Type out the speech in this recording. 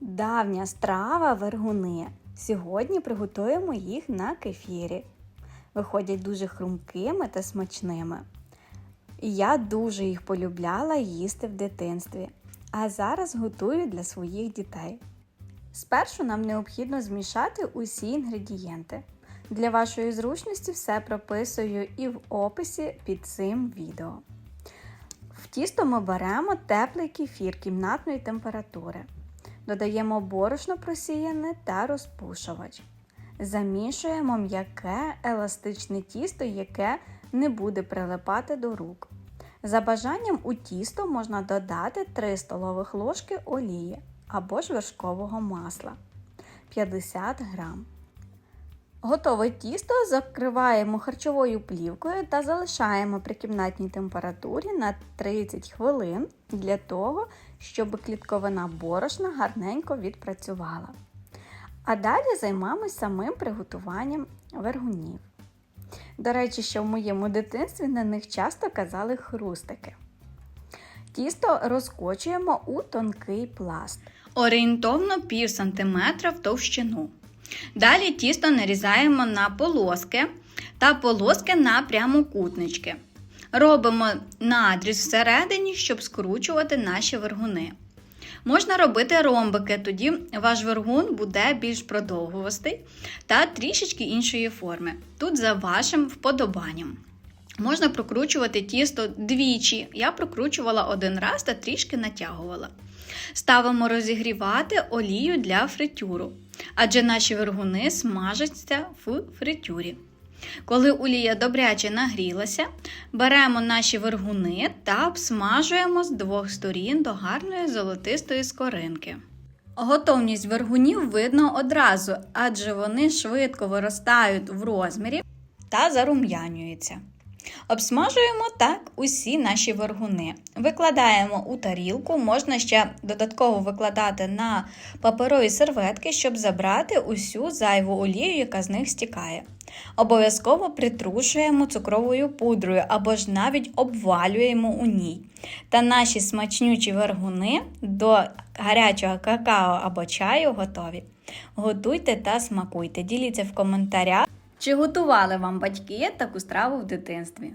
Давня страва вергуни. Сьогодні приготуємо їх на кефірі. Виходять дуже хрумкими та смачними. Я дуже їх полюбляла їсти в дитинстві, а зараз готую для своїх дітей. Спершу нам необхідно змішати усі інгредієнти. Для вашої зручності все прописую і в описі під цим відео. В тісто ми беремо теплий кефір кімнатної температури. Додаємо борошно просіяне та розпушувач. Замішуємо м'яке еластичне тісто, яке не буде прилипати до рук. За бажанням у тісто можна додати 3 столових ложки олії або ж вершкового масла 50 грам. Готове тісто закриваємо харчовою плівкою та залишаємо при кімнатній температурі на 30 хвилин для того, щоб клітковина борошна гарненько відпрацювала. А далі займаємось самим приготуванням вергунів. До речі, що в моєму дитинстві на них часто казали хрустики. Тісто розкочуємо у тонкий пласт. Орієнтовно пів сантиметра в товщину. Далі тісто нарізаємо на полоски та полоски на прямокутнички. Робимо надріз всередині, щоб скручувати наші вергуни. Можна робити ромбики, тоді ваш вергун буде більш продовгувастий та трішечки іншої форми. Тут за вашим вподобанням. Можна прокручувати тісто двічі. Я прокручувала один раз та трішки натягувала. Ставимо розігрівати олію для фритюру, адже наші вергуни смажаться в фритюрі. Коли олія добряче нагрілася, беремо наші вергуни та обсмажуємо з двох сторін до гарної золотистої скоринки. Готовність вергунів видно одразу, адже вони швидко виростають в розмірі та зарум'янюються. Обсмажуємо так усі наші вергуни. Викладаємо у тарілку, можна ще додатково викладати на паперові серветки, щоб забрати усю зайву олію, яка з них стікає. Обов'язково притрушуємо цукровою пудрою або ж навіть обвалюємо у ній. Та наші смачнючі вергуни до гарячого какао або чаю готові. Готуйте та смакуйте. Діліться в коментарях. Чи готували вам батьки таку страву в дитинстві?